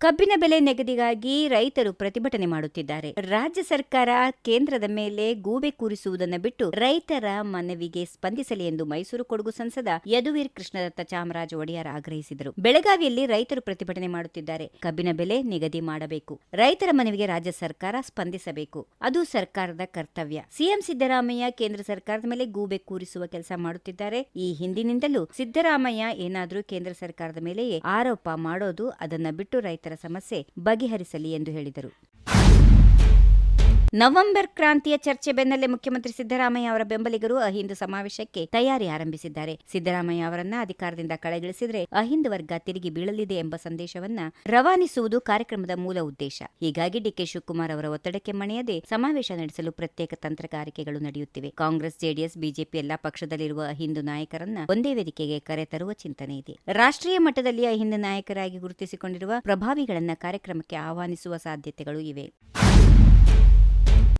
ಕಬ್ಬಿನ ಬೆಲೆ ನಿಗದಿಗಾಗಿ ರೈತರು ಪ್ರತಿಭಟನೆ ಮಾಡುತ್ತಿದ್ದಾರೆ. ರಾಜ್ಯ ಸರ್ಕಾರ ಕೇಂದ್ರದ ಮೇಲೆ ಗೂಬೆ ಕೂರಿಸುವುದನ್ನು ಬಿಟ್ಟು ರೈತರ ಮನವಿಗೆ ಸ್ಪಂದಿಸಲಿ ಎಂದು ಮೈಸೂರು ಕೊಡಗು ಸಂಸದ ಯದುವೀರ್ ಕೃಷ್ಣದತ್ತ ಚಾಮರಾಜ ಒಡೆಯರ್ ಆಗ್ರಹಿಸಿದರು. ಬೆಳಗಾವಿಯಲ್ಲಿ ರೈತರು ಪ್ರತಿಭಟನೆ ಮಾಡುತ್ತಿದ್ದಾರೆ. ಕಬ್ಬಿನ ಬೆಲೆ ನಿಗದಿ ಮಾಡಬೇಕು. ರೈತರ ಮನವಿಗೆ ರಾಜ್ಯ ಸರ್ಕಾರ ಸ್ಪಂದಿಸಬೇಕು. ಅದು ಸರ್ಕಾರದ ಕರ್ತವ್ಯ. ಸಿಎಂ ಸಿದ್ದರಾಮಯ್ಯ ಕೇಂದ್ರ ಸರ್ಕಾರದ ಮೇಲೆ ಗೂಬೆ ಕೂರಿಸುವ ಕೆಲಸ ಮಾಡುತ್ತಿದ್ದಾರೆ. ಈ ಹಿಂದಿನಿಂದಲೂ ಸಿದ್ದರಾಮಯ್ಯ ಏನಾದರೂ ಕೇಂದ್ರ ಸರ್ಕಾರದ ಮೇಲೆಯೇ ಆರೋಪ ಮಾಡೋದು ಅದನ್ನ ಬಿಟ್ಟು ರೈತರ ಸಮಸ್ಯೆ ಬಗೆಹರಿಸಲಿ ಎಂದು ಹೇಳಿದರು. ನವೆಂಬರ್ ಕ್ರಾಂತಿಯ ಚರ್ಚೆ ಬೆನ್ನಲ್ಲೇ ಮುಖ್ಯಮಂತ್ರಿ ಸಿದ್ದರಾಮಯ್ಯ ಅವರ ಬೆಂಬಲಿಗರು ಅಹಿಂದು ಸಮಾವೇಶಕ್ಕೆ ತಯಾರಿ ಆರಂಭಿಸಿದ್ದಾರೆ. ಸಿದ್ದರಾಮಯ್ಯ ಅವರನ್ನ ಅಧಿಕಾರದಿಂದ ಕಳೆಗಿಳಿಸಿದರೆ ಅಹಿಂದ ವರ್ಗ ತಿರುಗಿ ಬೀಳಲಿದೆ ಎಂಬ ಸಂದೇಶವನ್ನ ರವಾನಿಸುವುದು ಕಾರ್ಯಕ್ರಮದ ಮೂಲ ಉದ್ದೇಶ. ಹೀಗಾಗಿ ಡಿಕೆ ಶಿವಕುಮಾರ್ ಅವರ ಒತ್ತಡಕ್ಕೆ ಮಣಿಯದೆ ಸಮಾವೇಶ ನಡೆಸಲು ಪ್ರತ್ಯೇಕ ತಂತ್ರಗಾರಿಕೆಗಳು ನಡೆಯುತ್ತಿವೆ. ಕಾಂಗ್ರೆಸ್, ಜೆಡಿಎಸ್, ಬಿಜೆಪಿ ಎಲ್ಲಾ ಪಕ್ಷದಲ್ಲಿರುವ ಅಹಿಂದು ನಾಯಕರನ್ನ ಒಂದೇ ವೇದಿಕೆಗೆ ಕರೆತರುವ ಚಿಂತನೆ ಇದೆ. ರಾಷ್ಟ್ರೀಯ ಮಟ್ಟದಲ್ಲಿ ಅಹಿಂದ ನಾಯಕರಾಗಿ ಗುರುತಿಸಿಕೊಂಡಿರುವ ಪ್ರಭಾವಿಗಳನ್ನ ಕಾರ್ಯಕ್ರಮಕ್ಕೆ ಆಹ್ವಾನಿಸುವ ಸಾಧ್ಯತೆಗಳು ಇವೆ.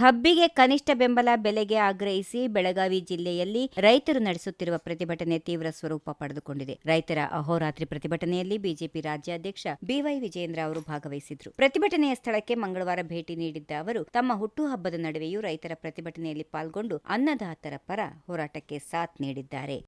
ಕಬ್ಬಿಗೆ ಕನಿಷ್ಠ ಬೆಂಬಲ ಬೆಲೆಗೆ ಆಗ್ರಹಿಸಿ ಬೆಳಗಾವಿ ಜಿಲ್ಲೆಯಲ್ಲಿ ರೈತರು ನಡೆಸುತ್ತಿರುವ ಪ್ರತಿಭಟನೆ ತೀವ್ರ ಸ್ವರೂಪ ಪಡೆದುಕೊಂಡಿದೆ. ರೈತರ ಅಹೋರಾತ್ರಿ ಪ್ರತಿಭಟನೆಯಲ್ಲಿ ಬಿಜೆಪಿ ರಾಜ್ಯಾಧ್ಯಕ್ಷ ಬಿವೈ ವಿಜೇಂದ್ರ ಅವರು ಭಾಗವಹಿಸಿದ್ರು. ಪ್ರತಿಭಟನೆಯ ಸ್ಥಳಕ್ಕೆ ಮಂಗಳವಾರ ಭೇಟಿ ನೀಡಿದ್ದ ಅವರು, ತಮ್ಮ ಹುಟ್ಟುಹಬ್ಬದ ನಡುವೆಯೂ ರೈತರ ಪ್ರತಿಭಟನೆಯಲ್ಲಿ ಪಾಲ್ಗೊಂಡು ಅನ್ನದಾತರ ಪರ ಹೋರಾಟಕ್ಕೆ ಸಾಥ್ ನೀಡಿದ್ದಾರೆ.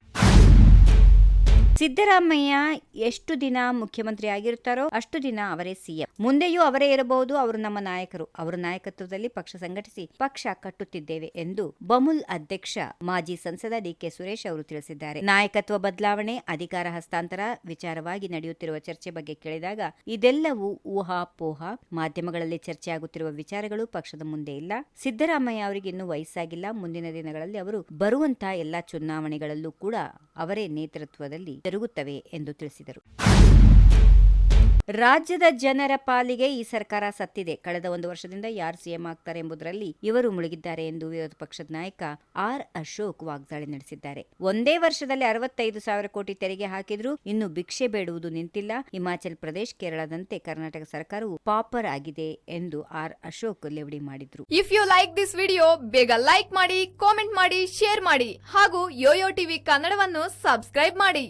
ಸಿದ್ದರಾಮಯ್ಯ ಎಷ್ಟು ದಿನ ಮುಖ್ಯಮಂತ್ರಿ ಆಗಿರುತ್ತಾರೋ ಅಷ್ಟು ದಿನ ಅವರೇ ಸಿಎಂ. ಮುಂದೆಯೂ ಅವರೇ ಇರಬಹುದು, ಅವರು ನಮ್ಮ ನಾಯಕರು. ಅವರ ನಾಯಕತ್ವದಲ್ಲಿ ಪಕ್ಷ ಸಂಘಟಿಸಿ ಪಕ್ಷ ಕಟ್ಟುತ್ತಿದ್ದೇವೆ ಎಂದು ಬಮುಲ್ ಅಧ್ಯಕ್ಷ ಮಾಜಿ ಸಂಸದ ಡಿಕೆ ಸುರೇಶ್ ಅವರು ತಿಳಿಸಿದ್ದಾರೆ. ನಾಯಕತ್ವ ಬದಲಾವಣೆ, ಅಧಿಕಾರ ಹಸ್ತಾಂತರ ವಿಚಾರವಾಗಿ ನಡೆಯುತ್ತಿರುವ ಚರ್ಚೆ ಬಗ್ಗೆ ಕೇಳಿದಾಗ ಇದೆಲ್ಲವೂ ಊಹಾಪೋಹ. ಮಾಧ್ಯಮಗಳಲ್ಲಿ ಚರ್ಚೆಯಾಗುತ್ತಿರುವ ವಿಚಾರಗಳು ಪಕ್ಷದ ಮುಂದೆ ಇಲ್ಲ. ಸಿದ್ದರಾಮಯ್ಯ ಅವರಿಗೆ ಇನ್ನೂ ವಯಸ್ಸಾಗಿಲ್ಲ. ಮುಂದಿನ ದಿನಗಳಲ್ಲಿ ಅವರು ಬರುವಂತಹ ಎಲ್ಲಾ ಚುನಾವಣೆಗಳಲ್ಲೂ ಕೂಡ ಅವರೇ ನೇತೃತ್ವದಲ್ಲಿ ಜರುಗುತ್ತವೆ ಎಂದು ತಿಳಿಸಿದರು. ರಾಜ್ಯದ ಜನರ ಪಾಲಿಗೆ ಈ ಸರ್ಕಾರ ಸತ್ತಿದೆ. ಕಳೆದ ಒಂದು ವರ್ಷದಿಂದ ಯಾರು ಸಿಎಂ ಆಗ್ತಾರೆ ಎಂಬುದರಲ್ಲಿ ಇವರು ಮುಳುಗಿದ್ದಾರೆ ಎಂದು ವಿರೋಧ ಪಕ್ಷದ ನಾಯಕ ಆರ್ ಅಶೋಕ್ ವಾಗ್ದಾಳಿ ನಡೆಸಿದ್ದಾರೆ. ಒಂದೇ ವರ್ಷದಲ್ಲಿ ಅರವತ್ತೈದು ಸಾವಿರ ಕೋಟಿ ತೆರಿಗೆ ಹಾಕಿದ್ರು ಇನ್ನು ಭಿಕ್ಷೆ ಬೇಡುವುದು ನಿಂತಿಲ್ಲ. ಹಿಮಾಚಲ್ ಪ್ರದೇಶ್, ಕೇರಳದಂತೆ ಕರ್ನಾಟಕ ಸರ್ಕಾರವು ಪಾಪರ್ ಆಗಿದೆ ಎಂದು ಆರ್ ಅಶೋಕ್ ಲೆವಡಿ ಮಾಡಿದ್ರು. If you like this video ಬೇಗ ಲೈಕ್ ಮಾಡಿ ಕಾಮೆಂಟ್ ಮಾಡಿ ಶೇರ್ ಮಾಡಿ ಹಾಗೂ ಯೋಯೋ ಟಿವಿ ಕನ್ನಡವನ್ನು ಸಬ್ಸ್ಕ್ರೈಬ್ ಮಾಡಿ.